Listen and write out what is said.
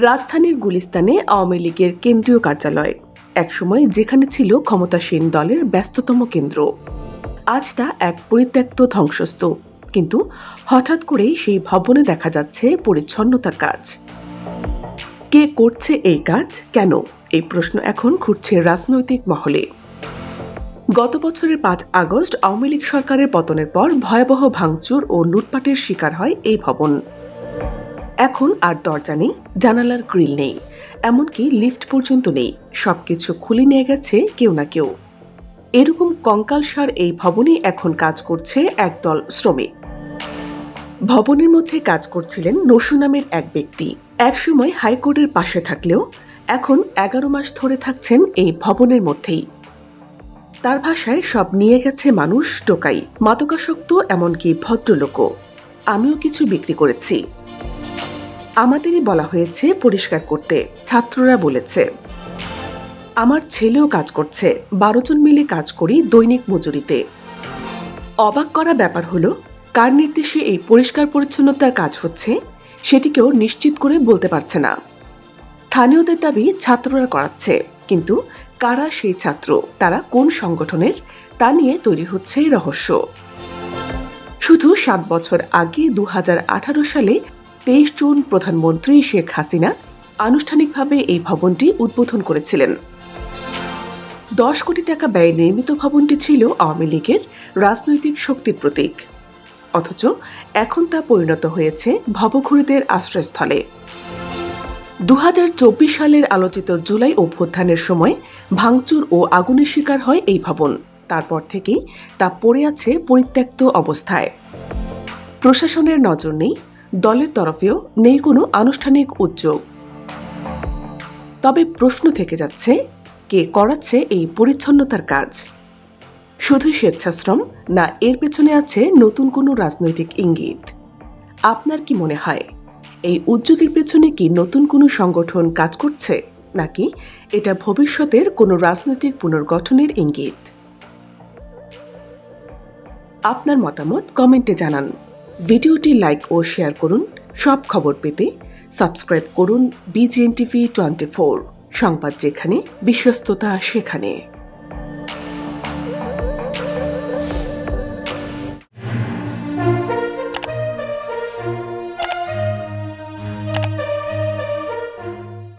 রাজধানীর গুলিস্তানে আওয়ামী লীগের কেন্দ্রীয় কার্যালয়। একসময় যেখানে ছিল ক্ষমতাসীন দলের ব্যস্ততম কেন্দ্র। আজ তা এক পরিত্যক্ত ধ্বংসস্তূপ। কিন্তু হঠাৎ করেই সেই ভবনে দেখা যাচ্ছে পরিচ্ছন্নতার কাজ। কে করছে এই কাজ? কেন? এই প্রশ্ন এখন ঘুরছে রাজনৈতিক মহলে। গত বছরের পাঁচ আগস্ট আওয়ামী লীগ সরকারের পতনের পর ভয়াবহ ভাঙচুর ও লুটপাটের শিকার হয় এই ভবন। এখন আর দরজা নেই, জানালার গ্রিল নেই, এমনকি লিফট পর্যন্ত নেই, সবকিছু খুলে নিয়ে গেছে কেউ না কেউ। এরকম কঙ্কালসার এই ভবনে এখন কাজ করছে একদল শ্রমিক। ভবনের মধ্যে কাজ করছিলেন নসু নামের এক ব্যক্তি। একসময় হাইকোর্টের পাশে থাকলেও এখন এগারো মাস ধরে থাকছেন এই ভবনের মধ্যেই। তার ভাষায় সব নিয়ে গেছে মানুষ টোকাই, মাদকাসক্ত এমনকি ভদ্রলোকও। আমিও কিছু বিক্রি করেছি। আমাদেরই বলা হয়েছে পরিষ্কার করতে, ছাত্ররা বলেছে। আমার ছেলেও কাজ করছে, বারো জন মিলে কাজ করি দৈনিক মজুরিতে। অবাক করা ব্যাপার হলো, কার নির্দেশে এই পরিষ্কার পরিচ্ছন্নতার কাজ হচ্ছে সেটিকেও নিশ্চিত করে বলতে পারছে না। স্থানীয়দের দাবি ছাত্ররা করাচ্ছে, কিন্তু কারা সেই ছাত্র, তারা কোন সংগঠনের, তা নিয়ে তৈরি হচ্ছে রহস্য। শুধু সাত বছর আগে দু হাজার আঠারো সালে তেইশ জুন প্রধানমন্ত্রী শেখ হাসিনা আনুষ্ঠানিকভাবে এই ভবনটি উদ্বোধন করেছিলেন। দশ কোটি টাকা ব্যয়ে নির্মিত ভবনটি ছিল আওয়ামী লীগের রাজনৈতিক শক্তির প্রতীক। অথচ এখন তা পরিণত হয়েছে ভবঘুরিদের আশ্রয়স্থলে। দু হাজার চব্বিশ সালের আলোচিত জুলাই অভ্যুত্থানের সময় ভাঙচুর ও আগুনের শিকার হয় এই ভবন। তারপর থেকেই তা পড়ে আছে পরিত্যক্ত অবস্থায়। প্রশাসনের নজর নেই দলের তরফেও নেই কোনো আনুষ্ঠানিক উদ্যোগ। তবে প্রশ্ন থেকে যাচ্ছে, কে করাচ্ছে এই পরিচ্ছন্নতার কাজ? শুধুই স্বেচ্ছাশ্রম না এর পেছনে আছে নতুন কোনো রাজনৈতিক ইঙ্গিত? আপনার কি মনে হয়, এই উদ্যোগের পেছনে কি নতুন কোনো সংগঠন কাজ করছে, নাকি এটা ভবিষ্যতের কোনো রাজনৈতিক পুনর্গঠনের ইঙ্গিত? আপনার মতামত কমেন্টে জানান। ভিডিওটি লাইক ও শেয়ার করুন। সব খবর পেতে সাবস্ক্রাইব করুন বিজিএন টিভি টোয়েন্টি ফোর সংবাদ যেখানে, বিশ্বস্ততা সেখানে।